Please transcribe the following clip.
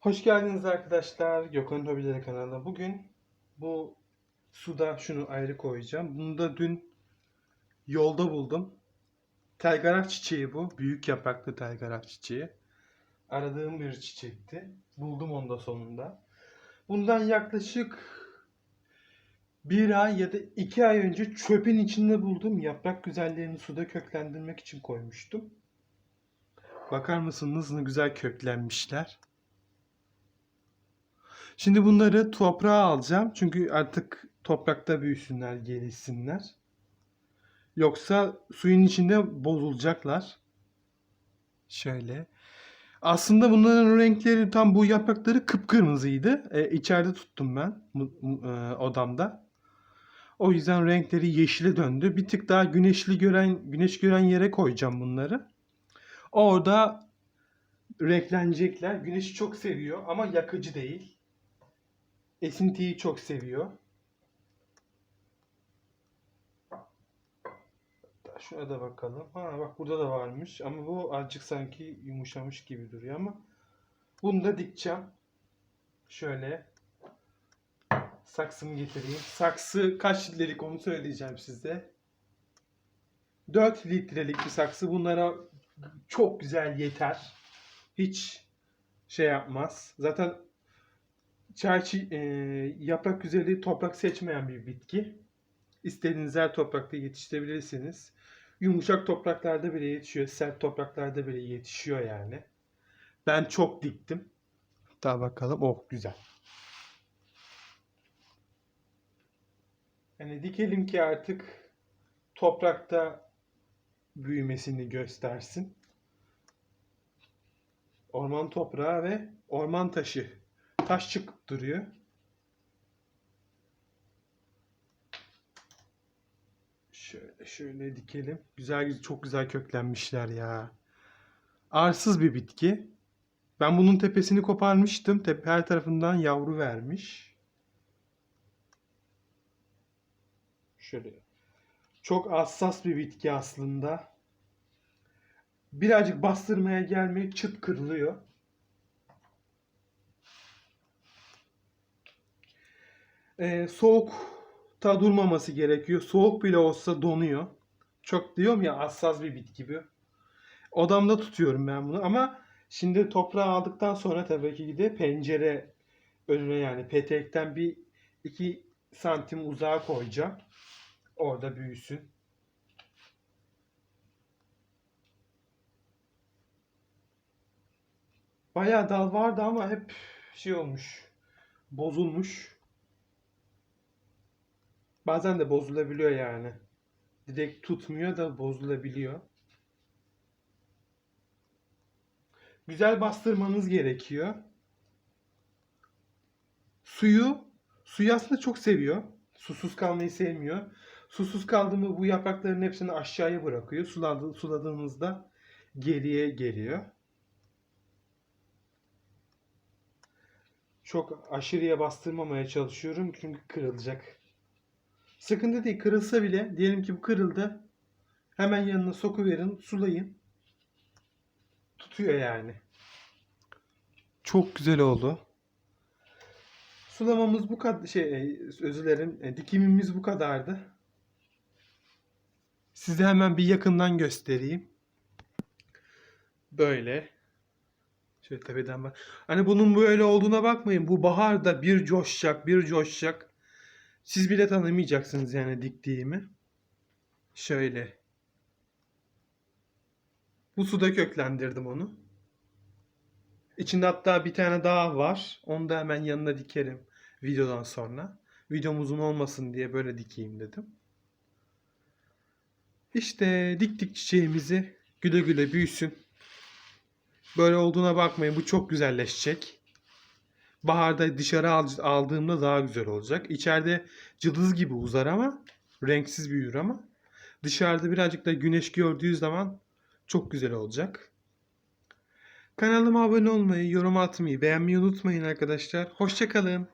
Hoş geldiniz arkadaşlar Gökhan Hobileri kanalına. Bugün bu suda şunu ayrı koyacağım. Bunu da dün yolda buldum. Telgarak çiçeği bu. Büyük yapraklı telgarak çiçeği. Aradığım bir çiçekti. Buldum onu da sonunda. Bundan yaklaşık bir ay ya da iki ay önce çöpün içinde buldum. Yaprak güzellerini suda köklendirmek için koymuştum. Bakar mısınız ne güzel köklenmişler. Şimdi bunları toprağa alacağım. Çünkü artık toprakta büyüsünler, gelişsinler. Yoksa suyun içinde bozulacaklar. Şöyle. Aslında bunların renkleri tam bu yaprakları kıpkırmızıydı. E, içeride tuttum ben e, odamda. O yüzden renkleri yeşile döndü. Bir tık daha güneşli gören güneş gören yere koyacağım bunları. Orada renklenecekler. Güneşi çok seviyor ama yakıcı değil. Esintiyi çok seviyor. Şuna da bakalım. Ha bak burada da varmış ama bu azıcık sanki yumuşamış gibi duruyor ama bunu da dikeceğim. Şöyle saksımı getireyim. Saksı kaç litrelik onu söyleyeceğim size. 4 litrelik bir saksı bunlara çok güzel yeter. Hiç şey yapmaz. Zaten çay çi- e, yaprak güzeli toprak seçmeyen bir bitki. İstediğiniz her toprakta yetiştirebilirsiniz. Yumuşak topraklarda bile yetişiyor, sert topraklarda bile yetişiyor yani. Ben çok diktim. Daha bakalım. Oh güzel. Yani dikelim ki artık toprakta büyümesini göstersin. Orman toprağı ve orman taşı. Taş çıkıp duruyor. Şöyle şöyle dikelim. Güzel çok güzel köklenmişler ya. Arsız bir bitki. Ben bunun tepesini koparmıştım. Tepe her tarafından yavru vermiş. Şöyle. Çok hassas bir bitki aslında. Birazcık bastırmaya gelmeyi çıt kırılıyor. Ee, soğukta durmaması gerekiyor. Soğuk bile olsa donuyor. Çok diyorum ya hassas bir bitki bu. Odamda tutuyorum ben bunu ama şimdi toprağı aldıktan sonra tabii ki de pencere önüne yani petekten bir iki santim uzağa koyacağım. Orada büyüsün. Bayağı dal vardı ama hep şey olmuş. Bozulmuş. Bazen de bozulabiliyor yani. Direkt tutmuyor da bozulabiliyor. Güzel bastırmanız gerekiyor. Suyu, suyu aslında çok seviyor. Susuz kalmayı sevmiyor. Susuz kaldı mı bu yaprakların hepsini aşağıya bırakıyor. Suladı, suladığınızda geriye geliyor. Çok aşırıya bastırmamaya çalışıyorum çünkü kırılacak. Sıkıntı değil kırılsa bile diyelim ki bu kırıldı. Hemen yanına sokuverin sulayın. Tutuyor yani. Çok güzel oldu. Sulamamız bu kadar şey e, özür dilerim e, dikimimiz bu kadardı. Size hemen bir yakından göstereyim. Böyle. Şöyle tepeden bak. Hani bunun böyle olduğuna bakmayın. Bu baharda bir coşacak, bir coşacak. Siz bile tanımayacaksınız yani diktiğimi. Şöyle. Bu suda köklendirdim onu. İçinde hatta bir tane daha var. Onu da hemen yanına dikerim videodan sonra. Videom uzun olmasın diye böyle dikeyim dedim. İşte diktik çiçeğimizi. Güle güle büyüsün. Böyle olduğuna bakmayın. Bu çok güzelleşecek. Baharda dışarı al- aldığımda daha güzel olacak. İçeride cılız gibi uzar ama renksiz büyür ama dışarıda birazcık da güneş gördüğü zaman çok güzel olacak. Kanalıma abone olmayı, yorum atmayı, beğenmeyi unutmayın arkadaşlar. Hoşçakalın.